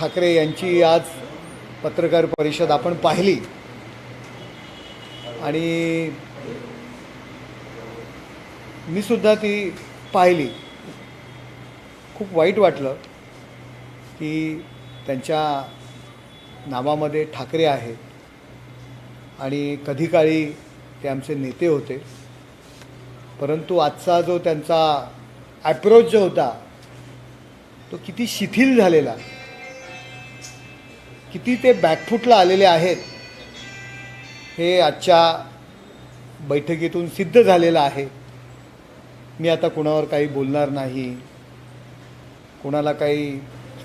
ठाकरे यांची आज पत्रकार परिषद आपण पाहिली. आणि मी सुद्धा ती पाहिली. खूप वाईट वाटलं की त्यांच्या नावामध्ये ठाकरे आहे आणि कधी काळी ते आमचे नेते होते. परंतु आजचा जो त्यांचा ॲप्रोच जो होता तो किती शिथिल झालेला. किती ते बॅकफूटला आलेले आहेत हे आजच्या बैठकीतून सिद्ध झालेलं आहे. मी आता कुणावर काही बोलणार नाही. कुणाला काही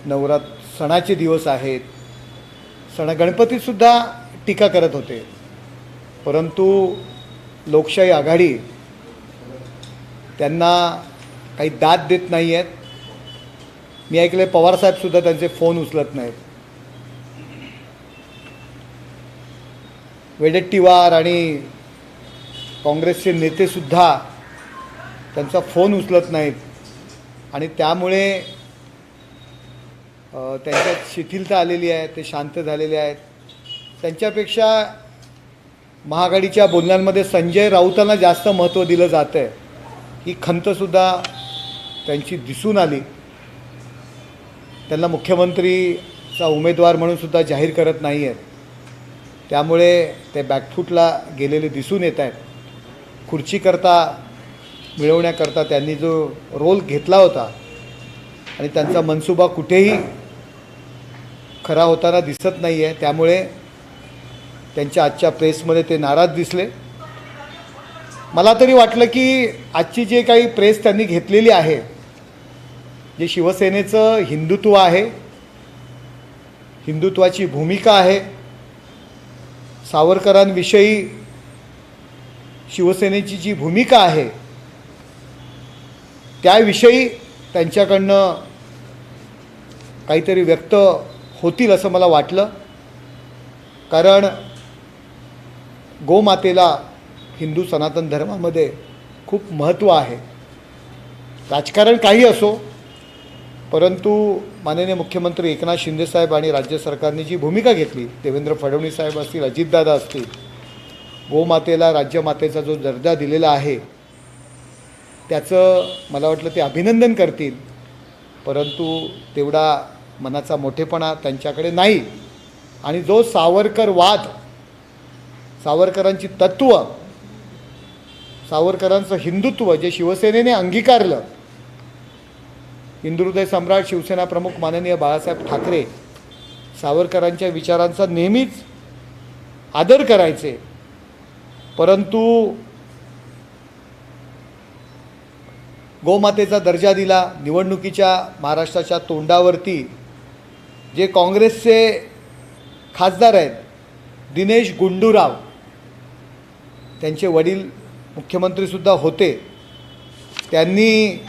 नवरात सणाचे दिवस आहेत. सण गणपतीसुद्धा टीका करत होते. परंतु लोकशाही आघाडी त्यांना काही दाद देत नाही आहेत मी ऐकले पवारसाहेबसुद्धा त्यांचे फोन उचलत नाहीत. वेडेट्टीवार आणि काँग्रेसचे नेतेसुद्धा त्यांचा फोन उचलत नाहीत. आणि त्यामुळे त्यांच्यात शिथिलता आलेली आहे ते शांत झालेले आहेत. त्यांच्यापेक्षा महाआघाडीच्या बोलण्यांमध्ये संजय राऊतांना जास्त महत्त्व दिलं जातं आहे ही खंतसुद्धा त्यांची दिसून आली. त्यांना मुख्यमंत्रीचा उमेदवार म्हणूनसुद्धा जाहीर करत नाही आहेत त्यामुळे ते बॅकफूटला गेलेले दिसून येत आहेत. खुर्चीकरता मिळवण्याकरता त्यांनी जो रोल घेतला होता आणि त्यांचा मनसुबा कुठेही खरा होताना दिसत नाही आहे त्यामुळे त्यांच्या आजच्या प्रेसमध्ये ते नाराज दिसले. मला तरी वाटलं की आजची जे काही प्रेस त्यांनी घेतलेली आहे जे शिवसेनेचं हिंदुत्व आहे हिंदुत्वाची भूमिका आहे सावरकरांविषयी शिवसेनेची जी भूमिका आहे त्याविषयी त्यांच्याकडनं काहीतरी व्यक्त होतील असं मला वाटलं. कारण गोमातेला हिंदू सनातन धर्मामध्ये खूप महत्त्व आहे. राजकारण काही असो परंतु माननीय मुख्यमंत्री एकनाथ शिंदेसाहेब आणि राज्य सरकारने जी भूमिका घेतली देवेंद्र फडणवीस साहेब असतील अजितदादा असतील गोमातेला राज्यमातेचा जो दर्जा दिलेला आहे त्याचं मला वाटलं ते अभिनंदन करतील. परंतु तेवढा मनाचा मोठेपणा त्यांच्याकडे नाही. आणि जो सावरकर वाद सावरकरांची तत्त्व सावरकरांचं हिंदुत्व जे शिवसेनेने अंगीकारलं हिंदुहृदय सम्राट शिवसेना प्रमुख माननीय बाळासाहेब ठाकरे सावरकरांच्या विचारांचा नेहमीच आदर करायचे. परंतु गोमातेचा दर्जा दिला निवडणुकीच्या महाराष्ट्राच्या तोंडावरती जे काँग्रेसचे खासदार आहेत दिनेश गुंडूराव त्यांचे वडील मुख्यमंत्रीसुद्धा होते. त्यांनी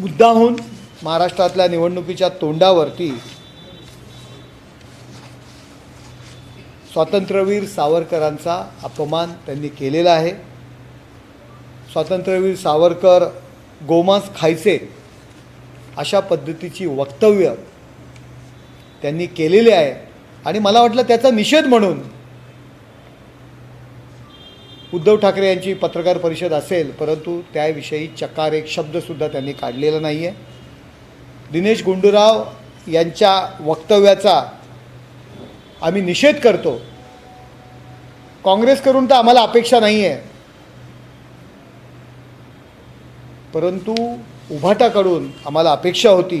मुद्दाहून महाराष्ट्रातल्या निवडणुकीच्या तोंडावरती स्वातंत्र्यवीर सावरकरांचा अपमान त्यांनी केलेला आहे. स्वातंत्र्यवीर सावरकर गोमांस खायचे अशा पद्धतीची वक्तव्य त्यांनी केलेली आहे. आणि मला वाटलं त्याचा निषेध म्हणून उद्धव ठाकरे यांची पत्रकार परिषद असेल परंतु त्याविषयी चकार एक शब्दसुद्धा त्यांनी काढलेला नाही आहे दिनेश गुंडूराव यांच्या वक्तव्याचा आम्ही निषेध करतो. काँग्रेसकडून तर आम्हाला अपेक्षा नाही आहे परंतु उभाटाकडून आम्हाला अपेक्षा होती.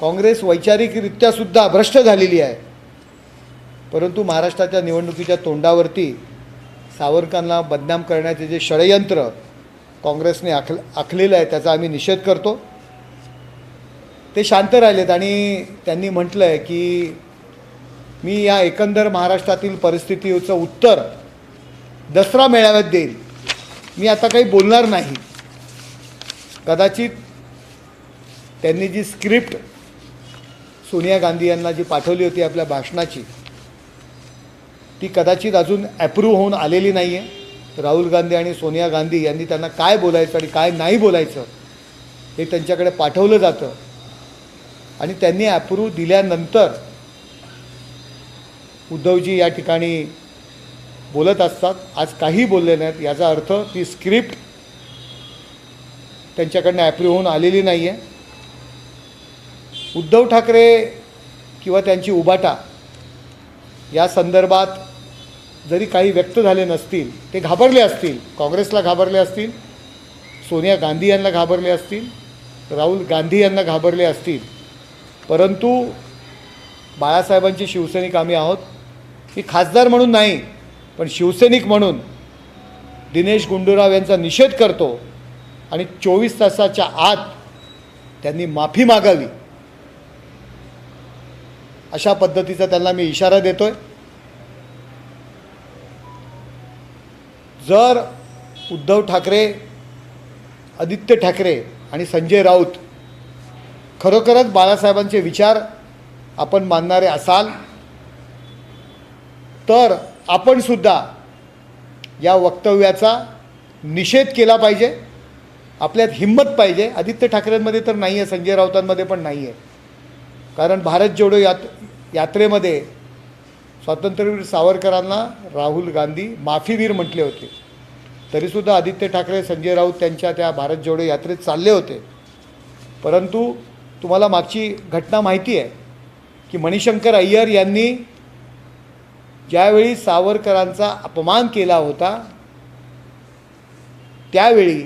काँग्रेस वैचारिकरित्यासुद्धा भ्रष्ट झालेली आहे. परंतु महाराष्ट्राच्या निवडणुकीच्या तोंडावरती सावरकरांना बदनाम करण्याचे जे षडयंत्र काँग्रेसने आखल आखलेलं आहे त्याचा आम्ही निषेध करतो. ते शांत राहिलेत आणि त्यांनी म्हटलं आहे की मी या एकंदर महाराष्ट्रातील परिस्थितीचं उत्तर दसरा मेळाव्यात देईल मी आता काही बोलणार नाही. कदाचित त्यांनी जी स्क्रिप्ट सोनिया गांधी यांना जी पाठवली होती आपल्या भाषणाची ती कदाचित अजून ॲप्रूव्ह होऊन आलेली नाही आहे राहुल गांधी आणि सोनिया गांधी यांनी त्यांना काय बोलायचं आणि काय नाही बोलायचं हे त्यांच्याकडे पाठवलं जातं. आणि त्यांनी ॲप्रूव्ह दिल्यानंतर उद्धवजी या ठिकाणी बोलत असतात. आज काही बोलले नाहीत. याचा अर्थ ती स्क्रिप्ट त्यांच्याकडनं ॲप्रूव्ह होऊन आलेली नाही आहे उद्धव ठाकरे किंवा त्यांची उबाटा या संदर्भात जरी काही व्यक्त झाले नसतील ते घाबरले असतील. काँग्रेसला घाबरले असतील सोनिया गांधी यांना घाबरले असतील राहुल गांधी यांना घाबरले असतील. परंतु बाळासाहेबांचे शिवसैनिक आम्ही आहोत. की खासदार म्हणून नाही पण शिवसैनिक म्हणून दिनेश गुंडूराव यांचा निषेध करतो आणि चोवीस तासाच्या आत त्यांनी माफी मागावी. अशा पद्धतीचा त्यांना मी इशारा देतो आहे जर उद्धव ठाकरे आदित्य ठाकरे आणि संजय राऊत खरोखरच बाळासाहेबांचे विचार आपण मानणारे असाल तर आपणसुद्धा या वक्तव्याचा निषेध केला पाहिजे. आपल्यात हिंमत पाहिजे. आदित्य ठाकरेंमध्ये तर नाही आहे संजय राऊतांमध्ये पण नाही आहे कारण भारत जोडो यात यात्रेमध्ये स्वातंत्र्यवीर सावरकरांना राहुल गांधी माफीवीर म्हटले होते. तरीसुद्धा आदित्य ठाकरे संजय राऊत त्यांच्या त्या भारत जोडो यात्रेत चालले होते. परंतु तुम्हाला मागची घटना माहिती आहे की मणिशंकर अय्यर यांनी ज्यावेळी सावरकरांचा अपमान केला होता त्यावेळी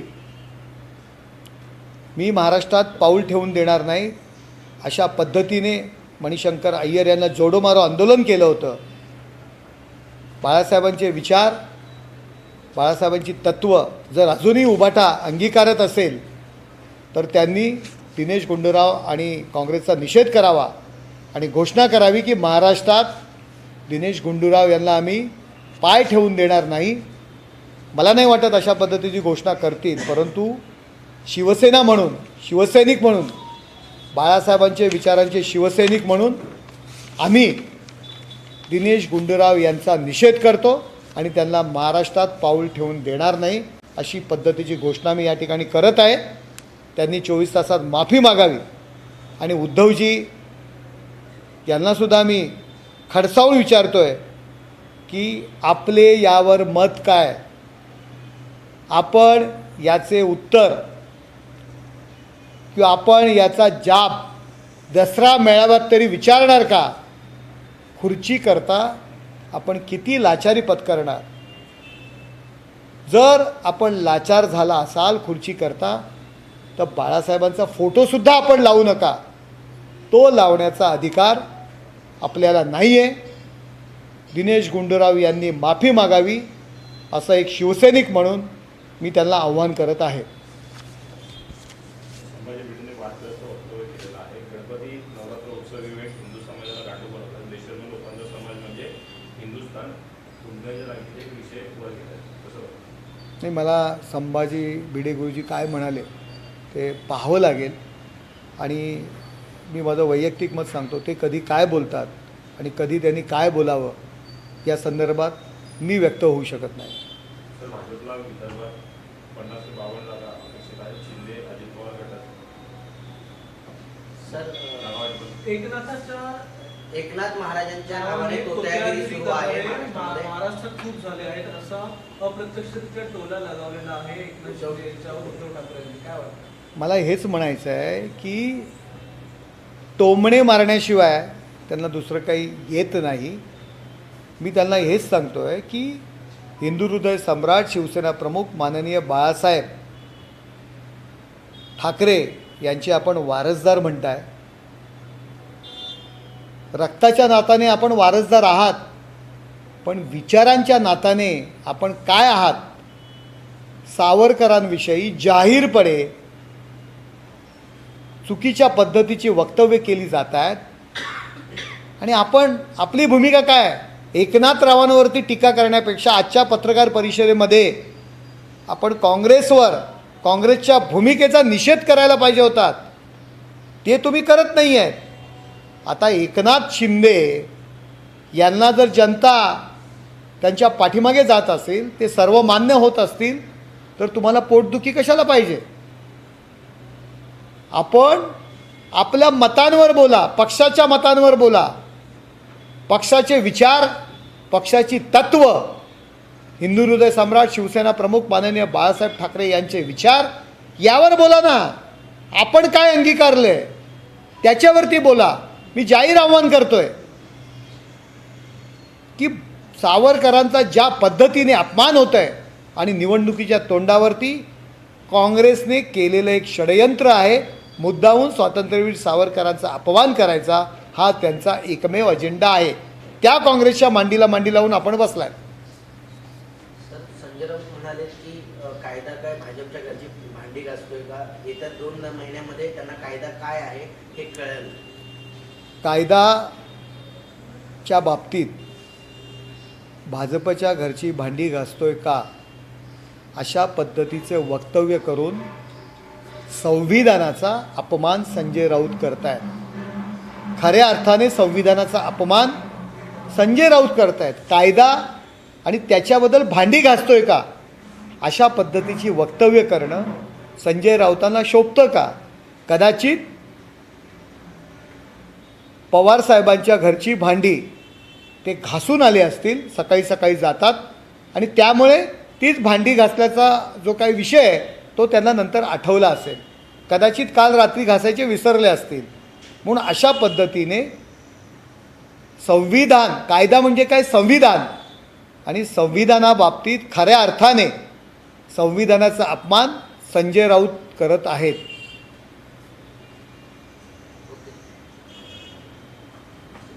मी महाराष्ट्रात पाऊल ठेवून देणार नाही अशा पद्धतीने मणिशंकर अय्यर यांना जोडोमारो आंदोलन केलं होतं. बाळासाहेबांचे विचार बाळासाहेबांची तत्त्व जर अजूनही उभाटा अंगीकारत असेल तर त्यांनी दिनेश गुंडूराव आणि काँग्रेसचा निषेध करावा आणि घोषणा करावी की महाराष्ट्रात दिनेश गुंडूराव यांना आम्ही पाय ठेवून देणार नाही. मला नाही वाटत अशा पद्धतीची घोषणा करतील परंतु शिवसेना म्हणून शिवसैनिक म्हणून बाळासाहेबांचे विचारांचे शिवसैनिक म्हणून आम्ही दिनेश गुंडूराव यांचा निषेध करतो आणि त्यांना महाराष्ट्रात पाऊल ठेवून देणार नाही अशी पद्धतीची घोषणा मी या ठिकाणी करत आहे. त्यांनी चोवीस तासात माफी मागावी. आणि उद्धवजी यांनासुद्धा मी खडसावून विचारतो आहे की आपले यावर मत काय? आपण याचे उत्तर किंवा आपण याचा जाप दसरा मेळाव्यात तरी विचारणार का? खुर्ची करता आपण किती लाचारी पत्करणार? जर आपण लाचार झाला असाल खुर्ची करता तर बाळासाहेबांचा फोटोसुद्धा आपण लावू नका. तो लावण्याचा अधिकार आपल्याला नाही आहे दिनेश गुंडूराव यांनी माफी मागावी असं एक शिवसैनिक म्हणून मी त्यांना आव्हान करत आहे. नाही मला संभाजी भिडे गुरुजी काय म्हणाले ते पाहावं लागेल. आणि मी माझं वैयक्तिक मत सांगतो ते कधी काय बोलतात आणि कधी त्यांनी काय बोलावं या संदर्भात मी व्यक्त होऊ शकत नाही. सर एकनाथाच्या एकनाथ महाराजांच्या नावाने तोत्यागिरी सुरू आहे. करणारे मा- महाराष्ट्रामध्ये. महाराष्ट्रात खूप झाले आहेत. असा अप्रत्यक्षरित्या टोला लगावलेला आहे एकनाथ शिंदे यांच्यावर उद्धव ठाकरेंनी. काय वाटतं? मला हेच म्हणायचं आहे की टोमणे मारण्याशिवाय त्यांना दुसरं काही येत नाही. मी त्यांना हेच सांगतो आहे की हिंदू हृदय सम्राट शिवसेना प्रमुख माननीय बाळासाहेब ठाकरे यांचे आपण वारसदार म्हणताय. रक्ताच्या नाताने आपण वारसदार आहात पण विचारांच्या नाताने आपण काय आहात? सावरकरांविषयी जाहीरपणे चुकीच्या पद्धतीची वक्तव्य केली जात आहेत. आणि आपण आपली भूमिका काय? एकनाथ एकनाथरावांवरती टीका करण्यापेक्षा आजच्या पत्रकार परिषदेमध्ये आपण काँग्रेसवर काँग्रेसच्या भूमिकेचा निषेध करायला पाहिजे होतात. ते तुम्ही करत नाही आहेत आता एकनाथ शिंदे यांना जर जनता त्यांच्या पाठीमागे जात असेल ते सर्व मान्य होत असतील तर तुम्हाला पोटदुखी कशाला पाहिजे? आपण आपल्या मतांवर बोला पक्षाच्या मतांवर बोला. पक्षाचे विचार पक्षाची तत्व. हिंदू हृदय सम्राट शिवसेना प्रमुख माननीय बाळासाहेब ठाकरे यांचे विचार यावर बोला ना. आपण काय अंगीकारले? त्याच्यावरती बोला. मी जाहीर आव्हान करतोय की सावरकरांचा ज्या पद्धतीने अपमान होत आहे आणि निवडणुकीच्या तोंडावरती काँग्रेसने केलेलं एक षडयंत्र आहे मुद्दाहून स्वातंत्र्यवीर सावरकरांचा अपमान करायचा हा त्यांचा एकमेव अजेंडा आहे. त्या काँग्रेसच्या मांडीला मांडी लावून आपण बसलाय. संजय राऊत म्हणाले की कायदा काय भाजपच्या घरची भांडी घासतोय का? येत्या दोन महिन्यामध्ये त्यांना कायदा काय आहे हे कळेल. कायदाच्या बाबतीत भाजपच्या घरची भांडी घासतोय का अशा पद्धतीचे वक्तव्य करून संविधानाचा अपमान संजय राऊत करतायत. खऱ्या अर्थाने संविधानाचा अपमान संजय राऊत करतायत. कायदा आणि त्याच्याबद्दल भांडी घासतोय का अशा पद्धतीची वक्तव्य करणं संजय राऊतांना शोभतं का? कदाचित पवारसाहेबांच्या घरची भांडी ते घासून आले असतील सकाळी सकाळी जातात. आणि त्यामुळे तीच भांडी घासल्याचा जो काही विषय आहे तो त्यांना नंतर आठवला असेल. कदाचित काल रात्री घासायचे विसरले असतील. म्हणून अशा पद्धतीने संविधान कायदा म्हणजे काय? संविधान. आणि संविधानाबाबतीत खऱ्या अर्थाने संविधानाचा अपमान संजय राऊत करत आहेत.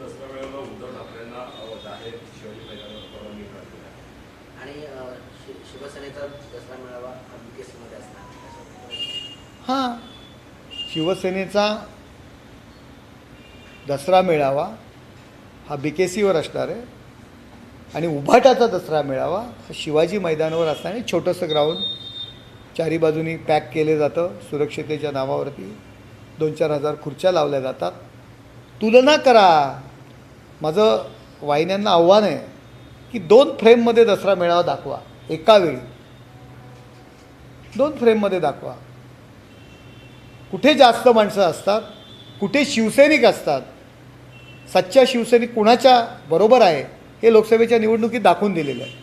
वेळेला उद्धव ठाकरेंना जाहीर शिवाजी मैदानावर परवानगी आहे. आणि शि- शिवसेनेचा दसरा मेळावा हा असणार. हां शिवसेनेचा दसरा मेळावा हा बी के सीवर असणार आहे. आणि उभाटाचा दसरा मेळावा हा शिवाजी मैदानावर असणार आहे. छोटंसं ग्राउंड चारी बाजूनी पॅक केलं जातं. सुरक्षितेच्या नावावरती दोन चार हजार खुर्च्या लावल्या जातात. तुलना करा. माझं वाहिन्यांना आव्हान आहे की दोन फ्रेममध्ये दसरा मेळावा दाखवा एका वेळी. दोन फ्रेममध्ये दाखवा. कुठे जास्त माणसं असतात कुठे शिवसैनिक असतात सच्चा शिवसैनिक कुणाच्या बरोबर आहे हे लोकसभेच्या निवडणुकीत दाखवून दिलेलं आहे.